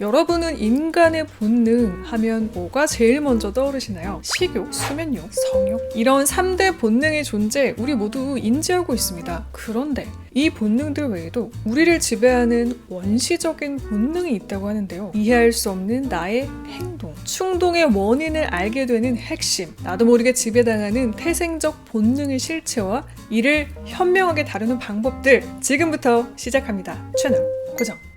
여러분은 인간의 본능 하면 뭐가 제일 먼저 떠오르시나요? 식욕, 수면욕, 성욕 이런 3대 본능의 존재 우리 모두 인지하고 있습니다. 그런데 이 본능들 외에도 우리를 지배하는 원시적인 본능이 있다고 하는데요. 이해할 수 없는 나의 행동, 충동의 원인을 알게 되는 핵심, 나도 모르게 지배당하는 태생적 본능의 실체와 이를 현명하게 다루는 방법들 지금부터 시작합니다. 채널 고정.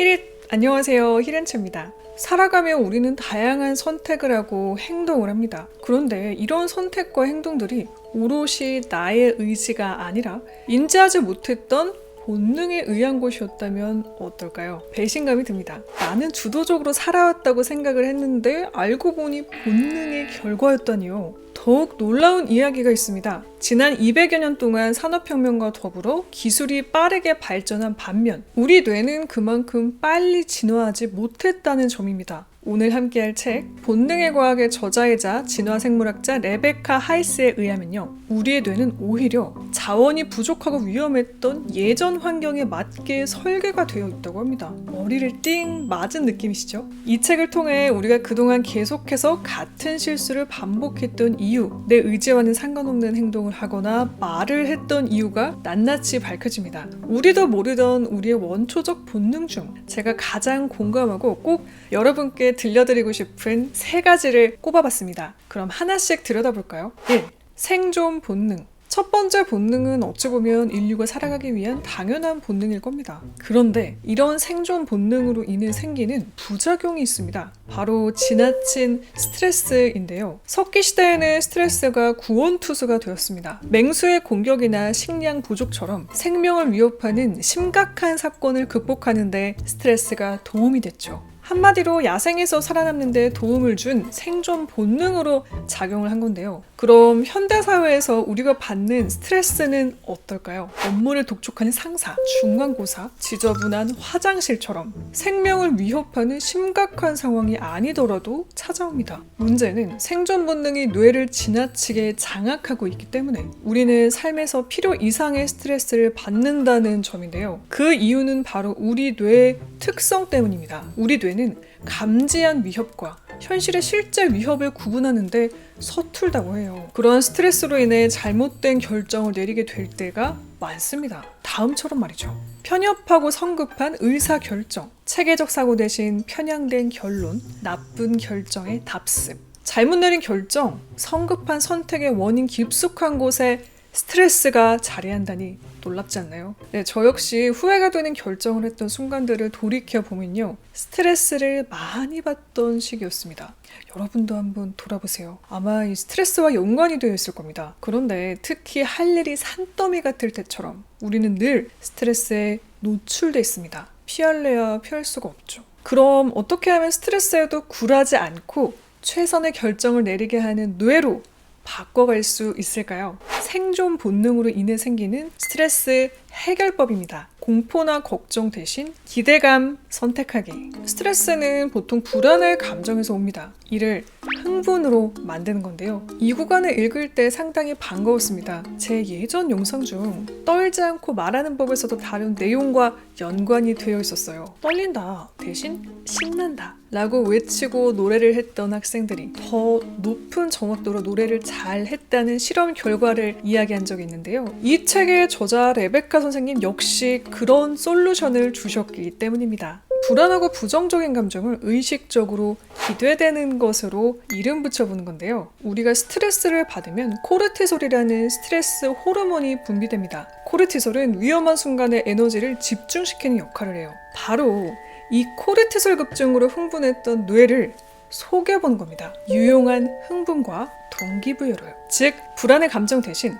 히릿 안녕하세요 히렌츠입니다. 살아가며 우리는 다양한 선택을 하고 행동을 합니다. 그런데 이런 선택과 행동들이 오롯이 나의 의지가 아니라 인지하지 못했던 본능에 의한 것이었다면 어떨까요? 배신감이 듭니다. 나는 주도적으로 살아왔다고 생각을 했는데 알고 보니 본능의 결과였다니요. 더욱 놀라운 이야기가 있습니다. 지난 200여 년 동안 산업혁명과 더불어 기술이 빠르게 발전한 반면 우리 뇌는 그만큼 빨리 진화하지 못했다는 점입니다. 오늘 함께할 책 본능의 과학의 저자이자 진화생물학자 레베카 하이스에 의하면요. 우리의 뇌는 오히려 자원이 부족하고 위험했던 예전 환경에 맞게 설계가 되어 있다고 합니다. 머리를 띵 맞은 느낌이시죠? 이 책을 통해 우리가 그동안 계속해서 같은 실수를 반복했던 이유, 내 의지와는 상관없는 행동을 하거나 말을 했던 이유가 낱낱이 밝혀집니다. 우리도 모르던 우리의 원초적 본능 중 제가 가장 공감하고 꼭 여러분께 들려드리고 싶은 세 가지를 꼽아봤습니다. 그럼 하나씩 들여다볼까요? 1. 생존 본능. 첫 번째 본능은 어찌 보면 인류가 살아가기 위한 당연한 본능일 겁니다. 그런데 이런 생존 본능으로 인해 생기는 부작용이 있습니다. 바로 지나친 스트레스인데요. 석기 시대에는 스트레스가 구원투수가 되었습니다. 맹수의 공격이나 식량 부족처럼 생명을 위협하는 심각한 사건을 극복하는데 스트레스가 도움이 됐죠. 한마디로 야생에서 살아남는 데 도움을 준 생존 본능으로 작용을 한 건데요. 그럼 현대사회에서 우리가 받는 스트레스는 어떨까요? 업무를 독촉하는 상사, 중간고사, 지저분한 화장실처럼 생명을 위협하는 심각한 상황이 아니더라도 찾아옵니다. 문제는 생존 본능이 뇌를 지나치게 장악하고 있기 때문에 우리는 삶에서 필요 이상의 스트레스를 받는다는 점인데요. 그 이유는 바로 우리 뇌의 특성 때문입니다. 우리 뇌는 감지한 위협과 현실의 실제 위협을 구분하는데 서툴다고 해요. 그러한 스트레스로 인해 잘못된 결정을 내리게 될 때가 많습니다. 다음처럼 말이죠. 편협하고 성급한 의사 결정, 체계적 사고 대신 편향된 결론, 나쁜 결정의 답습. 잘못 내린 결정, 성급한 선택의 원인 깊숙한 곳에 스트레스가 자리한다니 놀랍지 않나요? 네, 저 역시 후회가 되는 결정을 했던 순간들을 돌이켜 보면요. 스트레스를 많이 받던 시기였습니다. 여러분도 한번 돌아보세요. 아마 이 스트레스와 연관이 되어 있을 겁니다. 그런데 특히 할 일이 산더미 같을 때처럼 우리는 늘 스트레스에 노출돼 있습니다. 피할래야 피할 수가 없죠. 그럼 어떻게 하면 스트레스에도 굴하지 않고 최선의 결정을 내리게 하는 뇌로 바꿔갈 수 있을까요? 생존 본능으로 인해 생기는 스트레스 해결법입니다. 공포나 걱정 대신 기대감 선택하기. 스트레스는 보통 불안할 감정에서 옵니다. 이를 흥분으로 만드는 건데요. 이 구간을 읽을 때 상당히 반가웠습니다. 제 예전 영상 중 떨지 않고 말하는 법에서도 다른 내용과 연관이 되어 있었어요. 떨린다 대신 신난다. 라고 외치고 노래를 했던 학생들이 더 높은 정확도로 노래를 잘 했다는 실험 결과를 이야기한 적이 있는데요. 이 책의 저자 레베카 선생님 역시 그런 솔루션을 주셨기 때문입니다. 불안하고 부정적인 감정을 의식적으로 기대되는 것으로 이름 붙여보는 건데요. 우리가 스트레스를 받으면 코르티솔이라는 스트레스 호르몬이 분비됩니다. 코르티솔은 위험한 순간에 에너지를 집중시키는 역할을 해요. 바로 이 코르티솔 급증으로 흥분했던 뇌를 속여본 겁니다. 유용한 흥분과 동기부여로요. 즉, 불안의 감정 대신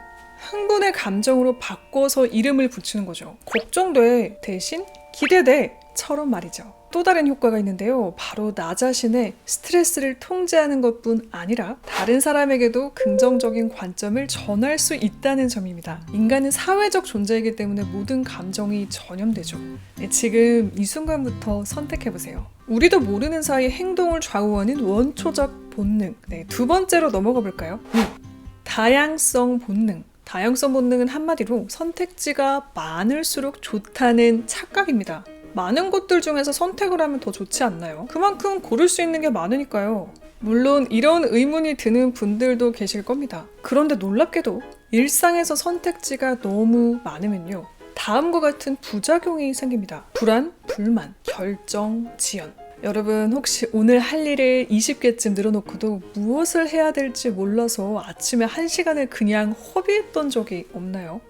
흥분의 감정으로 바꿔서 이름을 붙이는 거죠. 걱정돼 대신 기대돼처럼 말이죠. 또 다른 효과가 있는데요. 바로 나 자신의 스트레스를 통제하는 것뿐 아니라 다른 사람에게도 긍정적인 관점을 전할 수 있다는 점입니다. 인간은 사회적 존재이기 때문에 모든 감정이 전염되죠. 네, 지금 이 순간부터 선택해보세요. 우리도 모르는 사이 행동을 좌우하는 원초적 본능. 네, 두 번째로 넘어가 볼까요? 음, 다양성 본능. 다양성 본능은 한마디로 선택지가 많을수록 좋다는 착각입니다. 많은 것들 중에서 선택을 하면 더 좋지 않나요? 그만큼 고를 수 있는 게 많으니까요. 물론 이런 의문이 드는 분들도 계실 겁니다. 그런데 놀랍게도 일상에서 선택지가 너무 많으면요. 다음과 같은 부작용이 생깁니다. 불안, 불만, 결정, 지연. 여러분 혹시 오늘 할 일을 20개쯤 늘어놓고도 무엇을 해야 될지 몰라서 아침에 1시간을 그냥 허비했던 적이 없나요?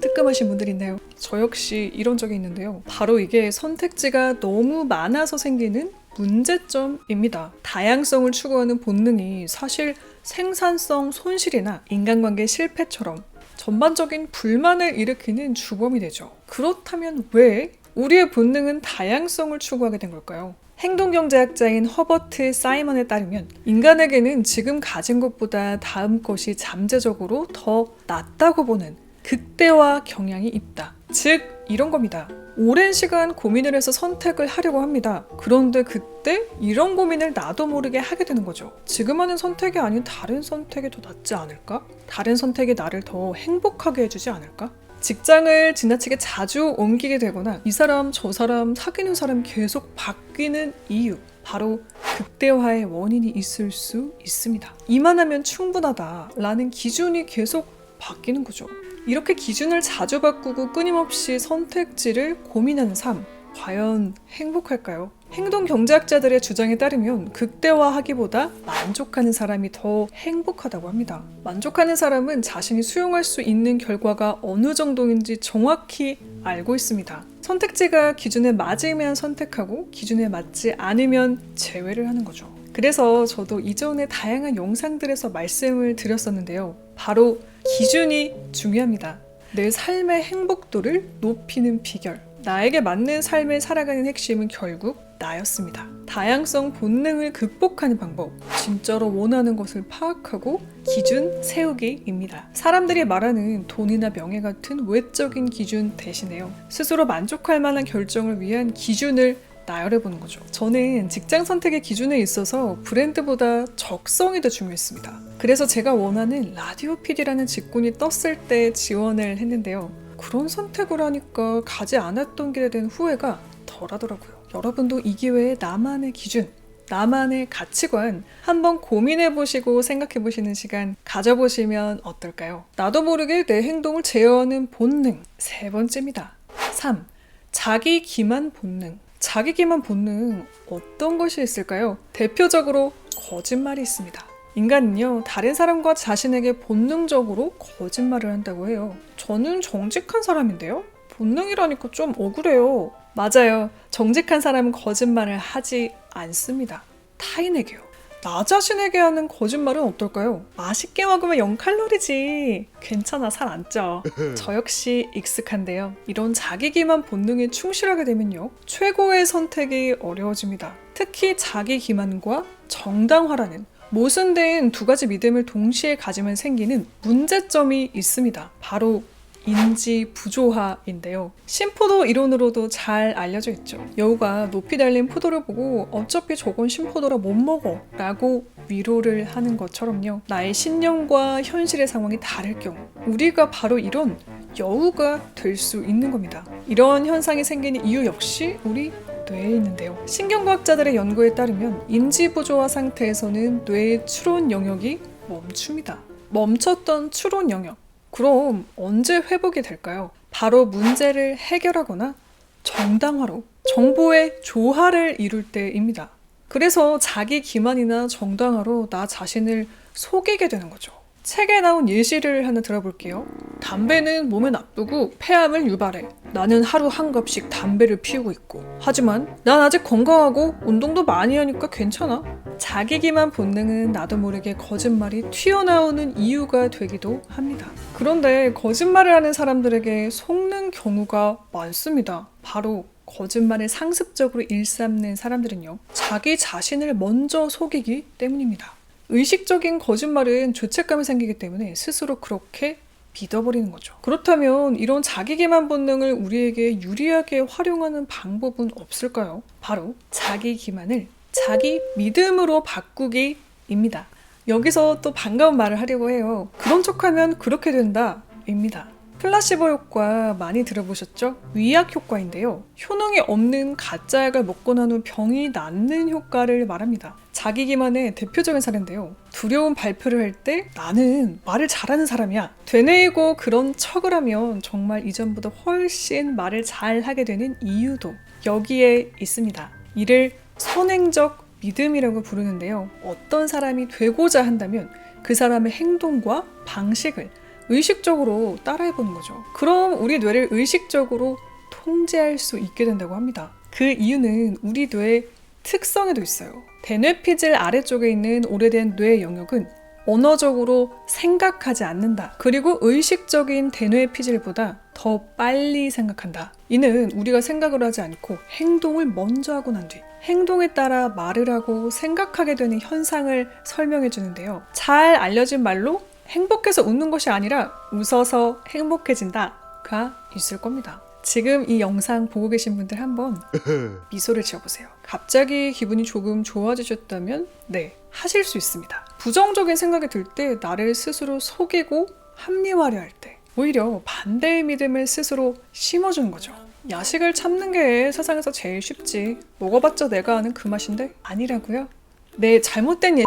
뜨끔하신 분들 있나요? 저 역시 이런 적이 있는데요. 바로 이게 선택지가 너무 많아서 생기는 문제점입니다. 다양성을 추구하는 본능이 사실 생산성 손실이나 인간관계 실패처럼 전반적인 불만을 일으키는 주범이 되죠. 그렇다면 왜 우리의 본능은 다양성을 추구하게 된 걸까요? 행동경제학자인 허버트 사이먼에 따르면 인간에게는 지금 가진 것보다 다음 것이 잠재적으로 더 낫다고 보는 극대화 경향이 있다. 즉, 이런 겁니다. 오랜 시간 고민을 해서 선택을 하려고 합니다. 그런데 그때 이런 고민을 나도 모르게 하게 되는 거죠. 지금 하는 선택이 아닌 다른 선택이 더 낫지 않을까? 다른 선택이 나를 더 행복하게 해주지 않을까? 직장을 지나치게 자주 옮기게 되거나 이 사람 저 사람 사귀는 사람 계속 바뀌는 이유 바로 극대화의 원인이 있을 수 있습니다. 이만하면 충분하다라는 기준이 계속 바뀌는 거죠. 이렇게 기준을 자주 바꾸고 끊임없이 선택지를 고민하는 삶 과연 행복할까요? 행동 경제학자들의 주장에 따르면 극대화하기보다 만족하는 사람이 더 행복하다고 합니다. 만족하는 사람은 자신이 수용할 수 있는 결과가 어느 정도인지 정확히 알고 있습니다. 선택지가 기준에 맞으면 선택하고 기준에 맞지 않으면 제외를 하는 거죠. 그래서 저도 이전에 다양한 영상들에서 말씀을 드렸었는데요. 바로 기준이 중요합니다. 내 삶의 행복도를 높이는 비결. 나에게 맞는 삶을 살아가는 핵심은 결국 나였습니다. 다양성 본능을 극복하는 방법. 진짜로 원하는 것을 파악하고 기준 세우기입니다. 사람들이 말하는 돈이나 명예 같은 외적인 기준 대신에요. 스스로 만족할 만한 결정을 위한 기준을 나열해보는 거죠. 저는 직장 선택의 기준에 있어서 브랜드보다 적성이 더 중요했습니다. 그래서 제가 원하는 라디오 PD라는 직군이 떴을 때 지원을 했는데요. 그런 선택을 하니까 가지 않았던 길에 대한 후회가 덜하더라고요. 여러분도 이 기회에 나만의 기준, 나만의 가치관 한번 고민해 보시고 생각해 보시는 시간 가져보시면 어떨까요? 나도 모르게 내 행동을 제어하는 본능. 세 번째입니다. 3. 자기 기만 본능. 자기 기만 본능 어떤 것이 있을까요? 대표적으로 거짓말이 있습니다. 인간은요, 다른 사람과 자신에게 본능적으로 거짓말을 한다고 해요. 저는 정직한 사람인데요? 본능이라니까 좀 억울해요. 맞아요. 정직한 사람은 거짓말을 하지 않습니다. 타인에게요. 나 자신에게 하는 거짓말은 어떨까요? 맛있게 먹으면 0칼로리지. 괜찮아, 살 안 쪄. 저 역시 익숙한데요. 이런 자기 기만 본능에 충실하게 되면요. 최고의 선택이 어려워집니다. 특히 자기 기만과 정당화라는 모순된 두 가지 믿음을 동시에 가지면 생기는 문제점이 있습니다. 바로 인지 부조화인데요. 신포도 이론으로도 잘 알려져 있죠. 여우가 높이 달린 포도를 보고 어차피 저건 신포도라 못 먹어 라고 위로를 하는 것처럼요. 나의 신념과 현실의 상황이 다를 경우 우리가 바로 이런 여우가 될 수 있는 겁니다. 이런 현상이 생기는 이유 역시 우리 뇌에 있는데요. 신경과학자들의 연구에 따르면 인지 부조화 상태에서는 뇌의 추론 영역이 멈춥니다. 멈췄던 추론 영역. 그럼 언제 회복이 될까요? 바로 문제를 해결하거나 정당화로 정보의 조화를 이룰 때입니다. 그래서 자기 기만이나 정당화로 나 자신을 속이게 되는 거죠. 책에 나온 예시를 하나 들어볼게요. 담배는 몸에 나쁘고 폐암을 유발해. 나는 하루 한 갑씩 담배를 피우고 있고. 하지만 난 아직 건강하고 운동도 많이 하니까 괜찮아. 자기 기만 본능은 나도 모르게 거짓말이 튀어나오는 이유가 되기도 합니다. 그런데 거짓말을 하는 사람들에게 속는 경우가 많습니다. 바로 거짓말을 상습적으로 일삼는 사람들은요, 자기 자신을 먼저 속이기 때문입니다. 의식적인 거짓말은 죄책감이 생기기 때문에 스스로 그렇게 믿어버리는 거죠. 그렇다면 이런 자기 기만 본능을 우리에게 유리하게 활용하는 방법은 없을까요? 바로 자기 기만을 자기 믿음으로 바꾸기입니다. 여기서 또 반가운 말을 하려고 해요. 그런 척하면 그렇게 된다. 효과입니다. 플라시보 효과 많이 들어보셨죠? 위약 효과인데요. 효능이 없는 가짜 약을 먹고 난 후 병이 낫는 효과를 말합니다. 자기 기만의 대표적인 사례인데요. 두려운 발표를 할 때 나는 말을 잘하는 사람이야. 되뇌이고 그런 척을 하면 정말 이전보다 훨씬 말을 잘 하게 되는 이유도 여기에 있습니다. 이를 선행적 믿음이라고 부르는데요. 어떤 사람이 되고자 한다면 그 사람의 행동과 방식을 의식적으로 따라해보는 거죠. 그럼 우리 뇌를 의식적으로 통제할 수 있게 된다고 합니다. 그 이유는 우리 뇌의 특성에도 있어요. 대뇌피질 아래쪽에 있는 오래된 뇌 영역은 언어적으로 생각하지 않는다. 그리고 의식적인 대뇌피질보다 더 빨리 생각한다. 이는 우리가 생각을 하지 않고 행동을 먼저 하고 난 뒤 행동에 따라 말을 하고 생각하게 되는 현상을 설명해 주는데요. 잘 알려진 말로 행복해서 웃는 것이 아니라 웃어서 행복해진다가 있을 겁니다. 지금 이 영상 보고 계신 분들 한번 미소를 지어보세요. 갑자기 기분이 조금 좋아지셨다면 네, 하실 수 있습니다. 부정적인 생각이 들 때 나를 스스로 속이고 합리화려 할 때 오히려 반대의 믿음을 스스로 심어주는 거죠. 야식을 참는 게 세상에서 제일 쉽지. 먹어봤자 내가 아는 그 맛인데? 아니라고요? 네, 잘못된 예.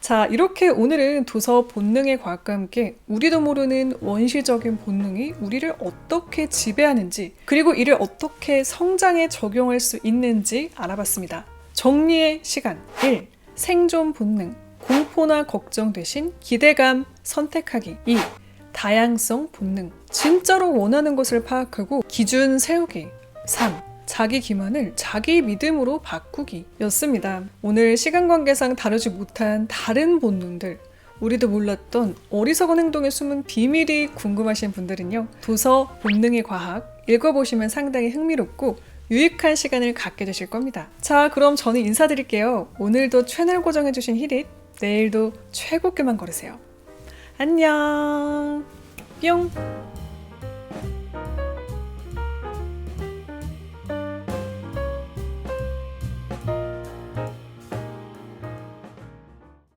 자, 이렇게 오늘은 도서 본능의 과학과 함께 우리도 모르는 원시적인 본능이 우리를 어떻게 지배하는지, 그리고 이를 어떻게 성장에 적용할 수 있는지 알아봤습니다. 정리의 시간 1. 생존 본능. 공포나 걱정 대신 기대감 선택하기 2. 다양성 본능. 진짜로 원하는 것을 파악하고 기준 세우기 3. 자기 기만을 자기 믿음으로 바꾸기 였습니다. 오늘 시간 관계상 다루지 못한 다른 본능들, 우리도 몰랐던 어리석은 행동에 숨은 비밀이 궁금하신 분들은요, 도서 본능의 과학 읽어보시면 상당히 흥미롭고 유익한 시간을 갖게 되실 겁니다. 자, 그럼 저는 인사드릴게요. 오늘도 채널 고정해주신 히릿, 내일도 최고급만 걸으세요. 안녕! 뿅!